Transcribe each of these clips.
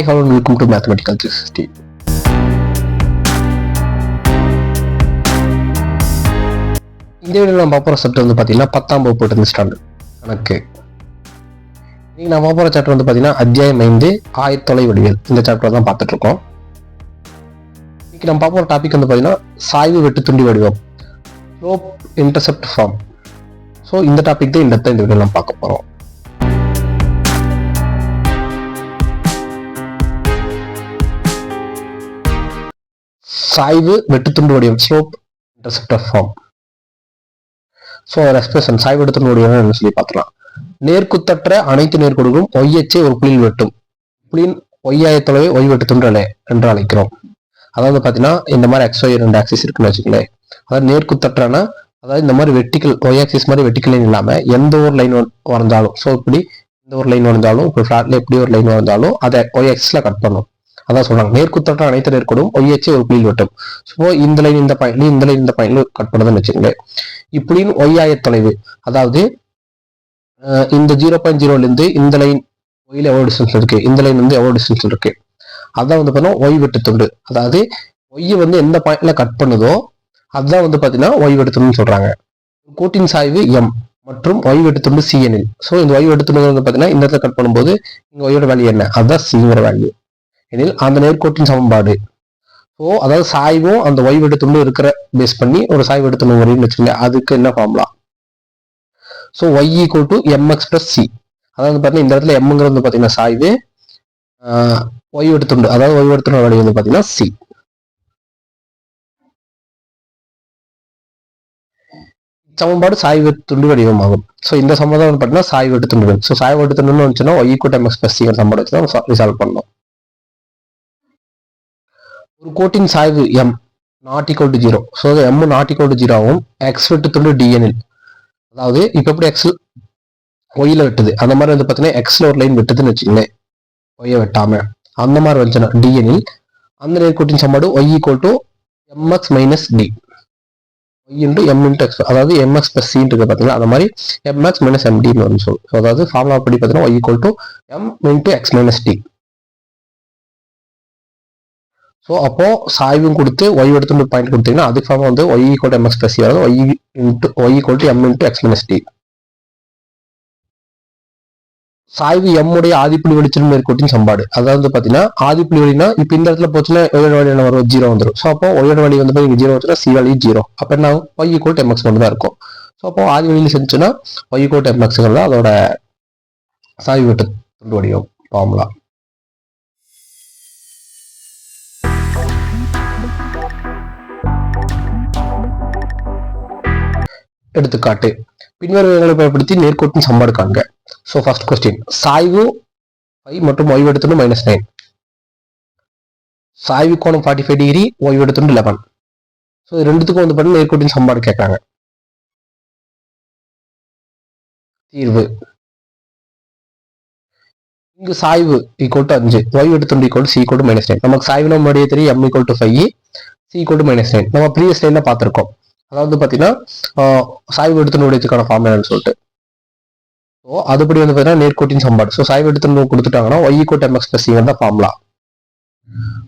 Hi hello welcome to mathematical three sixty இந்த வீடியோவில் நம்ம பார்க்குற சப்ஜெக்ட் வந்து பார்த்தீங்கன்னா பத்தாம் வகுப்பு டென்த் ஸ்டாண்டர்ட் கணக்கு. இன்னைக்கு நான் பார்க்குற சாப்டர் வந்து பார்த்தீங்கன்னா அத்தியாயம் ஐந்து ஆயத்தொலை வடிவியல். இந்த சாப்டர் தான் பார்த்துட்டு இருக்கோம். இன்னைக்கு நம்ம பார்க்குற டாபிக் வந்து பார்த்தீங்கன்னா சாய்வு வெட்டு துண்டி வடிவம். ஸ்லோப் இன்டர்செப்ட் ஃபார்ம் ஸோ இந்த டாபிக் தான் இந்த இடத்துல இந்த வீடியோ நம்ம பார்க்க போகிறோம் சாய்வு வெட்டுத்துண்டு slope interceptor form so expression சாய்வு வெட்டுத்துண்டு வடிவம் சொல்லி பார்த்துலாம் நேர்க்குத்தற்ற அனைத்து நேர்கோடுகளும் ஒய்யச்சே ஒரு புள்ளியில் வெட்டும். புள்ளியின் ஒய்யாய தொலைவை ஒய் வெட்டுத்துண்டு அலை என்று அழைக்கிறோம். அதாவது பார்த்தீங்கன்னா இந்த மாதிரி எக்ஸ் ஒய் ரெண்டு ஆக்சிஸ் இருக்குன்னு வச்சுக்கோங்களேன். அதாவது நேர்க்குத்தற்றனா அதாவது இந்த மாதிரி வெட்டிக்கல் ஒய் ஆக்சிஸ் மாதிரி வெட்டிக்கல் லைன் எந்த ஒரு லைன் வரைஞ்சாலும் ஸோ இப்படி இந்த ஒரு லைன் வரைஞ்சாலும் இப்போ ஃபிளாட்ல எப்படி ஒரு லைன் வரைஞ்சாலும் அதை ஒய் ஆக்சிஸில் கட் பண்ணும். அதான் சொல்றாங்க. நேர்க்குத்தற்ற அனைத்து நேர்கோடும் ஒய் ஒரு புள்ளியில் வெட்டும். ஸோ இந்த லைன் இந்த பாயிண்ட்ல இந்த லைன் இந்த பாயிண்ட்ல கட் பண்ணதுன்னு வச்சுக்கோங்களேன். இப்படின்னு ஒய்யாய தொலைவு அதாவது இந்த ஜீரோ பாயிண்ட் ஜீரோலேருந்து இந்த லைன் ஒயில் எவ்வளோ டிஸ்டன்ஸ் இருக்கு? இந்த லைன் வந்து எவ்வளோ டிஸ்டன்ஸ் இருக்கு? அதான் வந்து பார்த்தீங்கன்னா ஒய் வெட்டு துண்டு. அதாவது ஒய்யை வந்து எந்த பாயிண்ட்ல கட் பண்ணுதோ அதுதான் வந்து பார்த்தீங்கன்னா ஒய் வெட்டு சொல்றாங்க. கோட்டின் சாய்வு எம் மற்றும் ஒய் வெட்டுத்துண்டு சிஎனில் ஸோ இந்த ஒய் வெட்டுத்துண்டு வந்து பார்த்தீங்கன்னா இந்த இடத்துல கட் பண்ணும்போது இங்கே ஒய்யோட வேல்யூ என்ன? அதுதான் சிங்கிற வேல்யூ எனில் அந்த நேர்கோட்டின் சமன்பாடு. ஸோ அதாவது சாய்வும் அந்த ஒய் வெட்டு இருக்கிற பேஸ் பண்ணி ஒரு சாய்வு வெட்டு துண்டு வரையும் வச்சுக்கோங்க அதுக்கு என்ன formula so Y equal to M X plus C அதாவது பார்த்தீங்கன்னா இந்த இடத்துல எம்ங்கிறது வந்து பார்த்தீங்கன்னா சாய்வு ஒய் எடுத்துண்டு அதாவது ஒய் வெட்டு வழி வந்து பார்த்தீங்கன்னா சி சமன்பாடு சாய் துண்டு வடிவமாகும். ஸோ இந்த சமன்பாடு வந்து பார்த்தீங்கன்னா சாய் வெட்டுண்டு ஸோ சாய் வெட்டு வச்சுன்னா வந்துச்சுன்னா ஒய் கூட்டம் எம்எக்ஸ் பிளஸ் சிங்கிற சமன்பாடு வச்சு தான் ரிசால்வ் பண்ணோம் ஒரு கோட்டின் சாய்வு M not equal to zero so M not equal to ஜீரோவும் X வெட்டு துண்டு அதாவது இப்போ எப்படி எக்ஸ் ஒய்ல வெட்டுது? அந்த மாதிரி வந்து பார்த்தீங்கன்னா எக்ஸில் ஒரு லைன் வெட்டுதுன்னு வச்சுக்கோங்களேன். ஒய்யை வெட்டாமல் அந்த மாதிரி வந்துச்சுன்னா டிஎனில் அந்த நேர்கோட்டின் சம்பாடு Y equal to M X minus D Y into M into X அதாவது எம்எக்ஸ் பிளஸ் சின்னு பார்த்தீங்கன்னா பார்த்தீங்களா அந்த மாதிரி எம்எக்ஸ் மைனஸ் எம்டின்னு வரும் சொல். ஸோ அதாவது ஃபார்முலா படி பார்த்தீங்கன்னா Y equal to M into X minus D so அப்போ சாய்வும் கொடுத்து ஒய் எடுத்து பாயிண்ட் கொடுத்தீங்கன்னா அதுக்கு ஃபார்ம் வந்து Y equal M X plus அதாவது Y into Y equal to M into X minus D சாய்வு எம்முடைய ஆதிப்புலி ஆதிப்புள்ளி வெளிச்சல் மேற்கோட்டின் சம்பாடு. அதாவது வந்து பார்த்தீங்கன்னா ஆதிப்புள்ளி வழினா இப்போ இந்த இடத்துல போச்சுன்னா ஒயோட வழி என்ன வரும்? ஜீரோ வந்துடும் ஸோ அப்போ ஒயோட வழி வந்து பார்த்தீங்கன்னா ஜீரோ வந்துச்சுன்னா சி வழி ஜீரோ அப்போ என்ன ஆகும்? ஒய் ஈக்குவல் டு எம்எக்ஸ் மட்டும் தான் இருக்கும். ஸோ அப்போ ஆதி வழியில் செஞ்சுன்னா ஒய் ஈக்குவல் டு எம்எக்ஸ்ங்கிறது அதோட சாய்வு வெட்டு துண்டு வடிவம் ஃபார்முலா எடுத்துக்காட்டு. பின்வருவங்களை பயன்படுத்தி நேர்கோட்டின் சம்பாடு காண்க. ஸோ ஃபர்ஸ்ட் கொஸ்டின் சாய்வு ஃபைவ் மற்றும் ஒய்வு எடுத்துட்டு மைனஸ் நைன் சாய்வு கோணம் ஃபார்ட்டி ஃபைவ் டிகிரி ஒய்வு எடுத்துட்டு லெவன் ஸோ ரெண்டுத்துக்கும் வந்து பார்த்தீங்கன்னா நேர்கோட்டின் சம்பாடு கேட்குறாங்க. தீர்வு. இங்கு சாய்வு ஈக்குவல் டு அஞ்சு. ஒய் எடுத்துட்டு equal C equal to minus nine நமக்கு சாய்வு முன்னாடியே தெரியும் M equal to five C equal to minus nine நம்ம ப்ரீவியஸ் லைனில் பார்த்துருக்கோம். அதாவது பார்த்தீங்கன்னா சாய்வு எடுத்துனுடையதுக்கான ஃபார்ம் என்னன்னு சொல்லிட்டு. ஸோ அதுபடி வந்து பார்த்தீங்கன்னா நேர்கோட்டின் சம்பாடு ஸோ சாய்வு எடுத்துன்னு கொடுத்துட்டாங்கன்னா ஒய் கோட் எம்எக்ஸ் பிளஸ் தான் ஃபார்முலா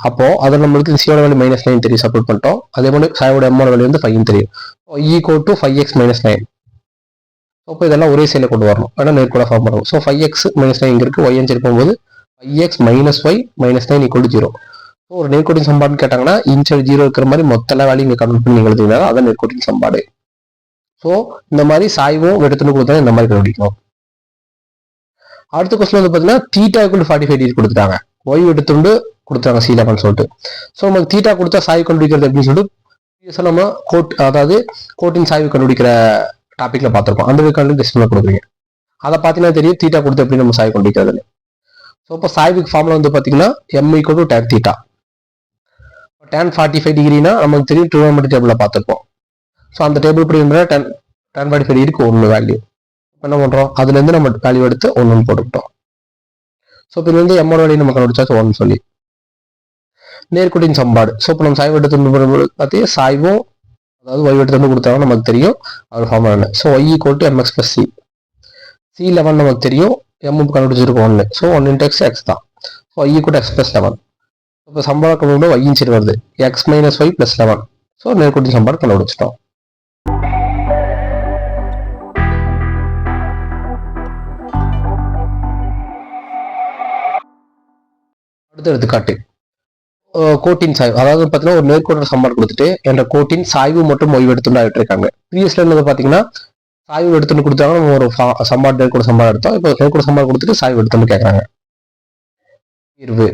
அப்போ அதை நம்மளுக்கு சியோட வேல்யூ மைனஸ் நைன் தெரியும் சப்போர்ட் பண்ணிட்டோம். அதே மாதிரி சாயோட எம்மோட வேல்யூ வந்து ஃபைவ் தெரியும். Equal to five X minus nine அப்போ இதெல்லாம் ஒரே சைடில் கொண்டு வரணும். ஏன்னா நேர்கூட ஃபார்ம் பண்ணணும். So five X minus nine இங்கே இருக்கு. ஒய்என் சரி போகும்போது five X minus Y minus nine equal zero ஒரு நேர்கோட்டின் சம்பாடுன்னு கேட்டாங்கன்னா இன்சார்ஜ் ஜீரோ இருக்கிற மாதிரி மொத்த வேலையும் இங்கே கன்வெர்ட் பண்ணி எழுதிங்கன்னா அதான் நேர்கோட்டின் சம்பாடு. ஸோ இந்த மாதிரி சாய்வும் வெடுத்துன்னு கொடுத்தா இந்த மாதிரி கண்டுபிடிக்கணும் அடுத்த கொஸ்டின் வந்து பார்த்தீங்கன்னா தீட்டா ஃபார்ட்டி ஃபைவ் டிகிரி கொடுத்துட்டாங்க. ஒய் எடுத்துண்டு கொடுத்தாங்க சி லெவன் சொல்லிட்டு. ஸோ நமக்கு தீட்டா கொடுத்தா சாய்வு கண்டுபிடிக்கிறது அப்படின்னு சொல்லிட்டு நம்ம கோட் அதாவது கோட்டின் சாய்வு கண்டுபிடிக்கிற டாபிக்ல பார்த்துருக்கோம். அந்த கண்டு டெஸ்ட்ல கொடுக்குறீங்க. அதை பார்த்தீங்கன்னா தெரியும் தீட்டா கொடுத்து எப்படி நம்ம சாய்வு கண்டுபிடிக்கிறதுன்னு. ஸோ இப்போ சாய்வுக்கு ஃபார்முலா வந்து பார்த்தீங்கன்னா M equal to tan theta tan forty five டிகிரினா நமக்கு தெரியும் ட்ரிகோமெட்ரி டேபிளில் பார்த்துருப்போம். ஸோ அந்த டேபிள் படி இருந்தால் டென் டென் ஃபார்ட்டி ஃபைவ் டிகிரிக்கு ஒன்று வேல்யூ என்ன பண்ணுறோம் அதுலேருந்து நம்ம வேல்யூ எடுத்து ஒன்று போட்டுக்கிட்டோம். ஸோ இப்போ இதுலேருந்து எம்மோட வேல்யூ நம்ம கண்டுபிடிச்சா ஒன்று சொல்லி. நேர்குட்டின் சம்பாடு. ஸோ இப்போ நம்ம சாய்வு எடுத்து பார்த்தீங்கன்னா பார்த்தீங்க சாய்வும் அதாவது ஒய் எடுத்து கொடுத்தாங்க நமக்கு தெரியும். அவர் form so Y equal to M X plus C C eleven நமக்கு தெரியும். எம் கண்டுபிடிச்சிருக்கோம் ஒன்று ஸோ ஒன் இன்டெக்ஸ் எக்ஸ் தான். Y equal X plus eleven இப்போ சம்பள கண்டுபிடிச்சா ஒய்யின் சரி வருது. X minus Y plus eleven so நேர்கோட்டின் சம்பளம் கண்டுபிடிச்சிட்டோம் அடுத்த எடுத்துக்காட்டு. கோட்டின் சாய்வு அதாவது பார்த்தீங்கன்னா ஒரு நேர்கோட்டர் சம்பாடு கொடுத்துட்டு என்ற கோட்டின் சாய்வு மற்றும் ஓய்வு எடுத்துட்டு ஆகிட்டு ப்ரீவியஸ்ல இருந்தது பார்த்தீங்கன்னா சாய்வு எடுத்துன்னு கொடுத்தாங்க நம்ம ஒரு ஃபா- சம்பாடு நேர்கோடு சம்பாடு எடுத்தோம். இப்போ நேர்கோட சம்பாடு கொடுத்துட்டு சாய்வு எடுத்துன்னு கேட்குறாங்க தீர்வு.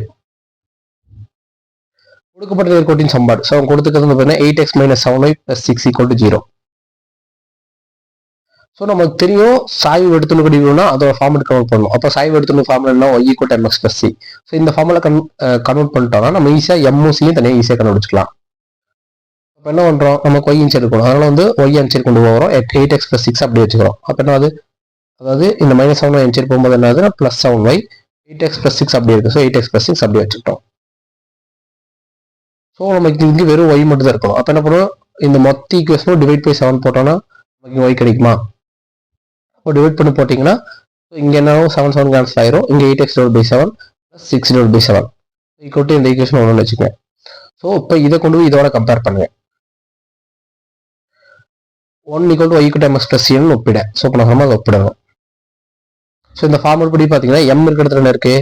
கொடுக்கப்பட்ட நேர்கோட்டின் சம்பாடு. ஸோ அவங்க கொடுத்துக்கிறது வந்து பார்த்தீங்கன்னா eight X minus seven Y plus six equal to zero so நமக்கு தெரியும் சாய்வு எடுத்துன்னு கிடைக்கணும்னா அதோட ஃபார்மெட் கன்வெர்ட் பண்ணணும். அப்போ சாய்வு எடுத்துன்னு ஃபார்முலா என்ன Y equal M X plus C so இந்த ஃபார்முலா கன் கன்வெர்ட் பண்ணிட்டோம்னா நம்ம ஈஸியாக எம்ஓசியும் தனியாக ஈஸியாக கண்டுபிடிச்சிக்கலாம். அப்போ என்ன பண்ணுறோம் நமக்கு ஒய் அன்சர் இருக்கணும் அதனால வந்து ஒய் அன்சர் கொண்டு போகிறோம். எயிட் எக்ஸ் பிளஸ் சிக்ஸ் அப்படி வச்சுக்கிறோம். அப்போ என்ன அது அதாவது இந்த மைனஸ் செவன் அன்சர் போகும்போது என்ன ஆகுதுன்னா plus seven Y eight X plus six அப்படி இருக்கு. So eight X plus six அப்படி வச்சுக்கிட்டோம். ஸோ நமக்கு இங்கே வெறும் ஒய் மட்டும் தான் இருக்கணும். அப்போ என்ன பண்ணுவோம்? இந்த மொத்த ஈக்குவேஷனும் டிவைட் பை செவன் போட்டோம்னா நமக்கு ஒய் கிடைக்குமா? இப்போ டிவைட் பண்ணி போட்டிங்கன்னா இங்கே என்ன செவன் செவன் கேன்சல் ஆயிரும். இங்கே eight X divide by seven plus six divide by seven equal to இந்த ஈக்குவேஷன் ஒன்று வச்சுக்கோங்க. ஸோ இப்போ இதை கொண்டு போய் இதோட கம்பேர் பண்ணுங்க. One equal to Y equal M X plus சின்னு ஒப்பிட. ஸோ இப்போ நம்ம அதை ஒப்பிடணும். ஸோ இந்த ஃபார்முல் படி பார்த்தீங்கன்னா எம் இருக்கிறது என்ன இருக்குது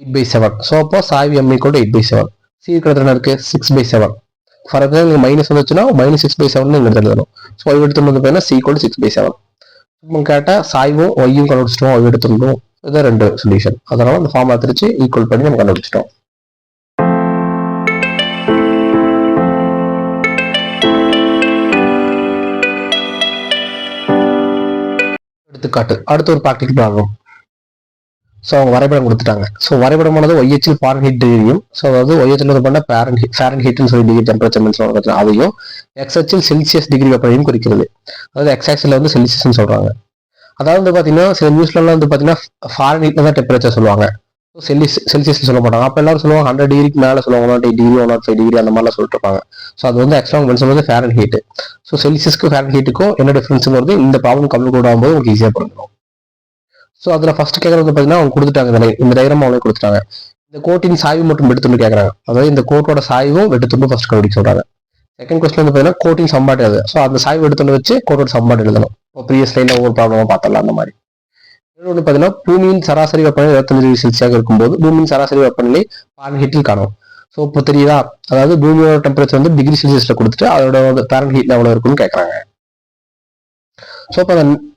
எயிட் பை செவன் ஸோ அப்போ சாய்வு M equal to eight by seven C இருக்கிறது என்ன இருக்கு six by seven for example நீங்கள் மைனஸ் வந்துச்சுன்னா மைனஸ் சிக்ஸ் பை செவன் இங்கே எழுதணும் ஸோ ஒய் எடுத்து வந்து பார்த்தீங்கன்னா C equal six by seven நம்ம கேட்டால் சாய்வும் ஒய்யும் கண்டுபிடிச்சிட்டோம் ஒய் எடுத்துருந்தோம் இதான் ரெண்டு சொல்யூஷன் அதனால அந்த ஃபார்ம் திருச்சு ஈக்குவல் பண்ணி நம்ம கண்டுபிடிச்சிட்டோம். எடுத்துக்காட்டு. அடுத்து ஒரு ப்ராக்டிக்கல் ப்ராப்ளம் ஸோ அவங்க வரைபடம் கொடுத்துட்டாங்க. ஸோ வரைபடமானது ஒய்ஹெச்சில் ஃபாரன் ஹீட் டிகிரியும் ஸோ அதாவது ஒய்ஹெச்சில் வந்து பண்ண பேரன் ஃபேரன் ஹீட்னு சொல்லி டிகிரி டெம்பரேச்சர் சொல்றாங்க அதையும் எக்ஸ்ஹெச்சில் செல்சியஸ் டிகிரி வெப்பனையும் குறிக்கிறது. அதாவது எக்ஸாக்சில் வந்து செல்சியஸ்னு சொல்கிறாங்க அதாவது வந்து பார்த்தீங்கன்னா சில நியூஸ்லலாம் வந்து பார்த்தீங்கன்னா ஃபாரன் ஹீட்ல தான் டெம்பரேச்சர் சொல்லுவாங்க. செல்சியஸ் செல்சியஸ் சொல்ல மாட்டாங்க. அப்போ எல்லாரும் சொல்லுவாங்க ஹண்ட்ரட் டிகிரிக்கு மேலே சொல்லுவாங்க one eight degree one nought five degree அந்த மாதிரிலாம் சொல்லிட்டு இருப்பாங்க. ஸோ அது வந்து ஆக்சுவலாக மென்ஷன் வந்து ஃபேரன் ஹீட் ஸோ செல்சியஸ்க்கு ஃபேரன் ஹீட்டுக்கும் என்ன டிஃபரன்ஸுங்கிறது இந்த ப்ராப்ளம் கம்ப்ளீட் கூட ஆகும்போது உங்களுக்கு ஈஸியாக புரிஞ்சிடும். ஸோ அதில் ஃபர்ஸ்ட் கேட்குறது பார்த்தீங்கன்னா அவங்க கொடுத்துட்டாங்க இந்த இந்த டைரம் அவங்களே கொடுத்துட்டாங்க. இந்த கோட்டின் சாய்வு மட்டும் வெட்டுத்துண்டு கேட்குறாங்க அதாவது இந்த கோட்டோட சாய்வும் வெட்டுத்துண்டும் ஃபர்ஸ்ட் கண்டுபிடிக்க சொல்கிறாங்க செகண்ட் கொஸ்டின் வந்து பார்த்தீங்கன்னா கோட்டின் சம்பாட்டு எழுது ஸோ அந்த சாய்வு எடுத்துட்டு வச்சு கோட்டோட சம்பாடு எழுதணும். இப்போ ப்ரீவியஸ் லைனில் ஒவ்வொரு ப்ராப்ளமாக பார்த்தலாம் அந்த மாதிரி. இன்னொன்று பார்த்தீங்கன்னா பூமியின் சராசரி வெப்பநிலை இருபத்தஞ்சு டிகிரி செல்சியாக இருக்கும்போது பூமியின் சராசரி வெப்பநிலை பாரன் ஹீட்டில் காணும். ஸோ இப்போ தெரியுதா? அதாவது பூமியோட டெம்பரேச்சர் வந்து டிகிரி செல்சியஸில் கொடுத்துட்டு அதோட பேரன் ஹீட் எவ்வளோ இருக்குன்னு கேட்குறாங்க ஸோ அப்போ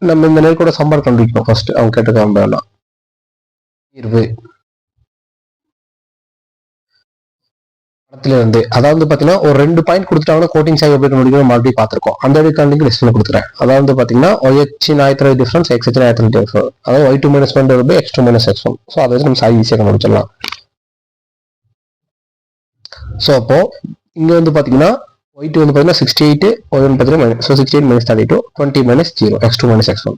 நம்ம இந்த நேர்கோட சம்பாடு கண்டுபிடிக்கணும் ஃபர்ஸ்ட் அவங்க கேட்டுக்க வேண்டாம். தீர்வு. படத்துல இருந்து. அதாவது பாத்தீங்கன்னா ஒரு ரெண்டு பாயிண்ட் கொடுத்துட்டாங்கன்னா கோட்டிங் சாய் எப்படி முடிக்கணும் மறுபடியும் பார்த்துருக்கோம் அந்த எடுக்காண்டிக்கு லிஸ்ட்ல கொடுத்துறேன். அதாவது பாத்தீங்கன்னா ஒய் எச் ஆயிரத்தி டிஃபரன்ஸ் எக்ஸ் எச் ஆயிரத்தி டிஃபரன்ஸ் அதாவது y two minus one by x two minus x one so அதை வச்சு நம்ம சாய் ஈஸியாக கண்டுபிடிச்சிடலாம். ஸோ அப்போ இங்க வந்து பாத்தீங்கன்னா ஒய் டூ வந்து பார்த்தீங்கன்னா சிக்ஸ்டி எயிட் ஒய் ஒன் பார்த்தீங்கன்னா minus so sixty eight minus thirty two twenty minus zero x two minus x one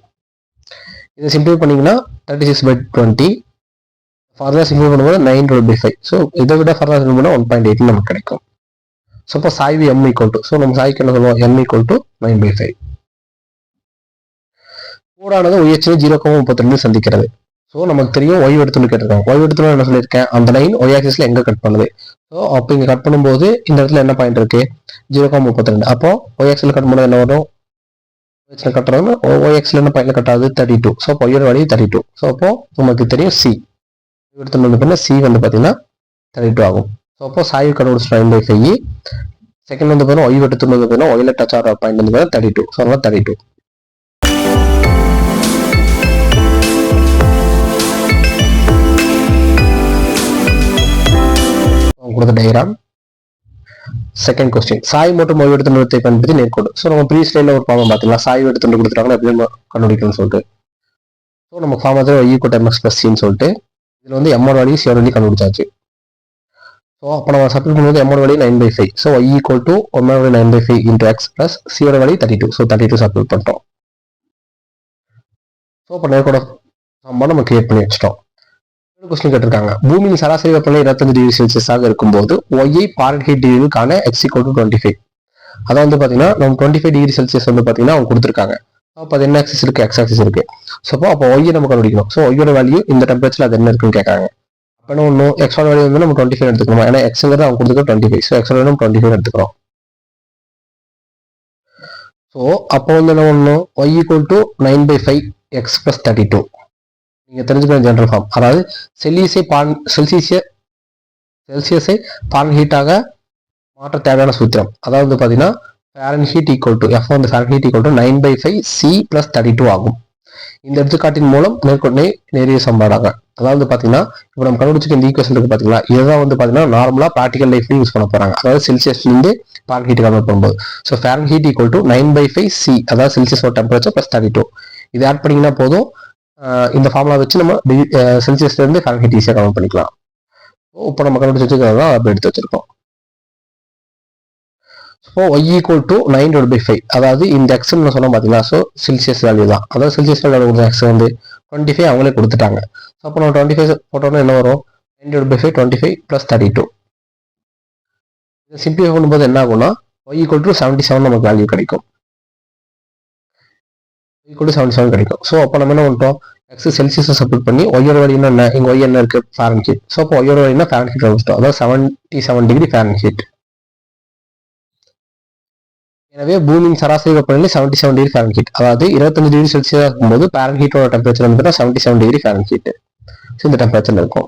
இதை சிம்பிள் பண்ணீங்கன்னா thirty six by twenty further simple பண்ணும்போது nine road by five so இதை விட further simple பண்ணால் one point eight நமக்கு கிடைக்கும். So இப்போ சாய்வு எம் ஈக்குவல் டு ஸோ நம்ம சாய்க்கு என்ன சொல்லுவோம்? M equal to nine by five கூடானது உயர்ச்சியை ஜீரோ கோமா முப்பத்தி ரெண்டு சந்திக்கிறது. ஸோ நமக்கு தெரியும் ஒய் எடுத்துன்னு கேட்டிருக்காங்க. ஒய் எடுத்துன்னு என்ன சொல்லியிருக்கேன்? அந்த லைன் ஒய் ஆக்சிஸ்ல எங்கே கட் பண்ணுது? ஸோ அப்போ இங்கே கட் பண்ணும்போது இந்த இடத்துல என்ன பாயிண்ட் இருக்கு? ஜீரோ காம் முப்பத்தி ரெண்டு அப்போ ஒய் ஆக்சில் கட் பண்ணது என்ன வரும்? ஒய்எக்ஸில் கட்டுறது ஒய் ஆக்சில் என்ன பாயிண்ட்ல கட்டாது தேர்ட்டி டூ ஸோ ஒய்யோட வழி தேர்ட்டி டூ ஸோ அப்போ நமக்கு தெரியும் சி எடுத்துட்டு வந்து பண்ண சி வந்து பார்த்தீங்கன்னா தேர்ட்டி டூ ஆகும். ஸோ அப்போ சாய்வு கண்டுபிடிச்சு நைன் பை ஃபைவ் செகண்ட் வந்து பார்த்தீங்கன்னா ஒய் எடுத்துட்டு வந்து பார்த்தீங்கன்னா ஒயில டச் ஆகிற பாயிண்ட் வந்து பார்த்தீங்கன்னா தேர்ட்டி டூ ஸோ அதனால் தேர்ட்டி டூ கொடுத்த டயராம் செகண்ட் கொஸ்டின் சாய் மற்றும் ஓய்வு எடுத்து நிறுத்தை பயன்படுத்தி நேர்கோடு. ஸோ நம்ம ப்ரீ ஸ்டைல ஒரு ஃபார்ம் பார்த்தீங்களா சாய் எடுத்து கொடுத்துட்டாங்கன்னா எப்படி கண்டுபிடிக்கணும்னு சொல்லிட்டு. ஸோ நம்ம ஃபார்ம் வந்து ஒய் கோட் எம்எக்ஸ் பிளஸ் சின்னு சொல்லிட்டு இதில் வந்து எம்மோட வழி சியோட வழி கண்டுபிடிச்சாச்சு. ஸோ அப்போ நம்ம சப்ளை பண்ணும்போது எம்மோட வழி nine by five so I equal to ஒன்னோட வழி nine by five into x plus சியோட வழி thirty two so thirty two supply பண்ணிட்டோம். ஸோ இப்போ நேர்கோட சம்பளம் நம்ம கிரியேட் பண்ணி வச்சிட்டோம். கொஸ்டின் கேட்டிருக்காங்க. பூமியின் சராசரி வெப்பநிலை இருபத்தஞ்சு டிகிரி செல்சியஸாக இருக்கும்போது ஒய்யை Fahrenheit டிகிரிக்கான x equal to twenty five அதான் வந்து பார்த்தீங்கன்னா நம்ம டுவெண்ட்டி ஃபைவ் டிகிரி செல்சியஸ் வந்து பார்த்தீங்கன்னா அவங்க கொடுத்துருக்காங்க. அப்போ அது என்ன ஆக்சிஸ் இருக்கு? எக்ஸ் ஆக்சிஸ் இருக்கு. ஸோ அப்போ அப்போ ஒய்யை நம்ம கண்டுபிடிக்கணும். ஸோ ஒய்யோட வேல்யூ இந்த டெம்பரேச்சர் அது என்ன இருக்குன்னு கேட்காங்க என்ன ஒன்றும் எக்ஸோட வேல்யூ வந்து நம்ம டுவெண்ட்டி ஃபைவ் எடுத்துக்கணும்? ஏன்னா எக்ஸுங்கிறது அவங்க கொடுத்துக்க டுவெண்ட்டி ஃபைவ் ஸோ எக்ஸோட நம்ம டுவெண்ட்டி ஃபைவ் எடுத்துக்கிறோம். ஸோ அப்போ வந்து என்ன ஒன்று y equal to nine by five x plus thirty two நீங்கள் தெரிஞ்சுக்கணும் ஜென்ரல் ஃபார்ம் அதாவது செல்சியஸை பான் செல்சியஸை செல்சியஸை பான் ஹீட்டாக மாற்ற தேவையான சூத்திரம். அதாவது பார்த்தீங்கன்னா Fahrenheit equal to F வந்து Fahrenheit equal to nine by five c plus thirty two ஆகும். இந்த எடுத்துக்காட்டின் மூலம் மேற்கொண்டே நேரிய சம்பாடாக அதாவது பார்த்தீங்கன்னா இப்போ நம்ம கண்டுபிடிச்சிக்க இந்த ஈக்குவேஷன் இருக்கு பார்த்தீங்களா இதுதான் வந்து பார்த்தீங்கன்னா நார்மலாக ப்ராக்டிகல் லைஃப்ல யூஸ் பண்ண போகிறாங்க அதாவது செல்சியஸ்லேருந்து ஃபேரன் ஹீட் கன்வெர்ட் பண்ணும்போது so Fahrenheit equal to nine by five c அதாவது செல்சியஸோட டெம்பரேச்சர் ப்ளஸ் தேர்ட்டி டூ இது ஆட் பண்ணிங்கன்னா போதும். இந்த ஃபார்முலா வச்சு நம்ம செல்சியஸ்லேருந்து ஃபேரன் ஈஸியாக கன்வெர்ட் பண்ணிக்கலாம். இப்போ நம்ம கண்டுபிடிச்சி வச்சுக்கிறது தான் அப்படி எடுத்து வச்சிருக்கோம். So y equal to nine twelve by five அதாவது இந்த எக்ஸ்ன்னு சொன்ன பார்த்தீங்கன்னா ஸோ செல்சியஸ் வேல்யூ தான். அதாவது செல்சியஸ் வேல்யூ கொடுத்த எக்ஸ் வந்து டுவெண்ட்டி ஃபைவ் அவங்களே கொடுத்துட்டாங்க. ஸோ அப்போ நம்ம டுவெண்ட்டி ஃபைவ் போட்டோன்னா என்ன வரும்? Nine twelve by five twenty five plus thirty two இதை சிம்பிளை பண்ணும்போது என்ன ஆகும்னா y equal to seventy seven நமக்கு வேல்யூ கிடைக்கும். ஈக்குவல் டு செவன் கிடைக்கும். ஸோ அப்போ நம்ம என்ன பண்ணிட்டோம்? எக்ஸ் செல்சியஸை சப்போர்ட் பண்ணி ஒய்யோட வழினா என்ன? இங்கே ஒய் என்ன இருக்குது ஃபேரன் ஹீட் ஸோ அப்போ ஒய்யோட வழினா ஃபேரன் ஹீட் வச்சுட்டோம். அதாவது seventy seven degree Fahrenheit எனவே பூமியின் சராசரி வெப்பநிலை seventy seven degree Fahrenheit அதாவது இருபத்தஞ்சு டிகிரி செல்சியஸ் இருக்கும்போது ஃபேரன் ஹீட்டோட டெம்பரேச்சர் வந்து seventy seven degree Fahrenheit so இந்த டெம்பரேச்சர்ல இருக்கும்.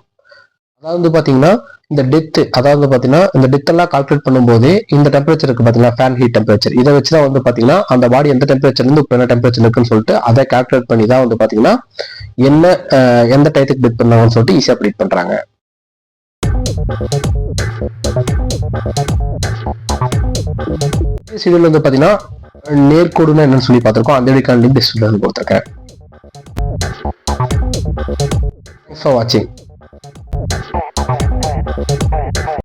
அதாவது வந்து பார்த்தீங்கன்னா இந்த டெத்து அதாவது பார்த்தீங்கன்னா இந்த டெத்தெல்லாம் கால்குலேட் பண்ணும்போது இந்த டெம்பரேச்சர் இருக்கு ஃபேன் ஹீட் டெம்பரேச்சர் இதை வச்சு தான் வந்து பார்த்தீங்கன்னா அந்த பாடி எந்த டெம்பரேச்சர் இருந்து இப்போ என்ன டெம்பரேச்சர் இருக்குன்னு சொல்லிட்டு அதை கால்குலேட் பண்ணி தான் வந்து பார்த்தீங்கன்னா என்ன எந்த டயத்துக்கு டெத் பண்ணாங்கன்னு சொல்லிட்டு ஈஸியாக ப்ரீட் பண்ணுறாங்க சீரியல் வந்து பார்த்தீங்கன்னா நேர்கோடுன்னா என்னன்னு சொல்லி பார்த்துருக்கோம். அந்த வீடியோக்கான லிங்க் டிஸ்கிரிப்ஷன் கொடுத்துருக்கேன். ஃபார் வாட்சிங் Thank you.